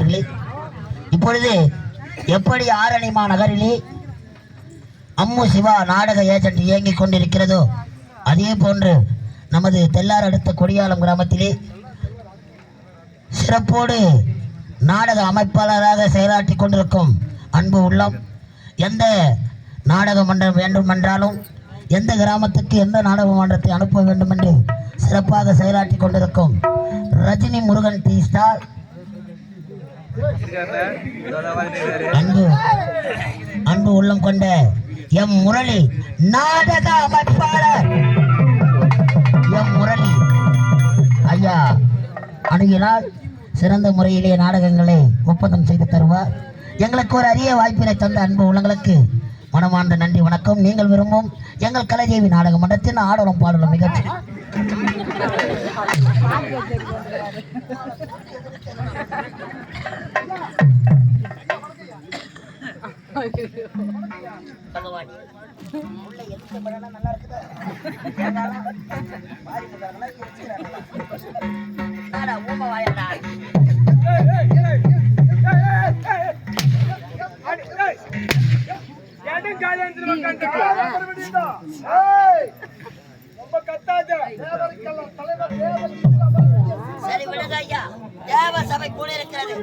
ரசிகர்களே இப்பொழுது எப்படி ஆரணிமா நகரிலே அம்மு சிவா நாடக ஏஜென்ட் இயங்கிக் கொண்டிருக்கிறதோ அதே போன்று நமது தெல்லார் அடுத்த கொடியாலம் கிராமத்திலே சிறப்போடு நாடக அமைப்பாளராக செயலாற்றி கொண்டிருக்கும் அன்பு உள்ளம். எந்த நாடக மன்றம் வேண்டுமென்றாலும் எந்த கிராமத்துக்கு எந்த நாடக மன்றத்தை அனுப்ப வேண்டும் என்று சிறப்பாக செயலாற்றி கொண்டிருக்கும் ரஜினி முருகன் டி ஸ்டார் அன்பு அன்பு உள்ளம் கொண்ட எம் முரளி நாடக அமைப்பாளர். எம் முரளி ஐயா அணுகினால் சிறந்த முறையிலே நாடகங்களை ஒப்பந்தம் செய்து தருவார். எங்களுக்கு ஒரு அரிய வாய்ப்பினை தந்த அன்பு உள்ளங்களுக்கு மனமார்ந்த நன்றி வணக்கம். நீங்கள் விரும்பும் எங்கள் கலைதேவி நாடக மன்றத்தின் ஆடலும் பாடலும் நிகழ்ச்சி. பகவானி உள்ள எதுக்கு படம் நல்லா இருக்குதா ஆடா, வாயடா. சரி விடுங்க ஐயா தேவ சபை கூட இருக்கிறது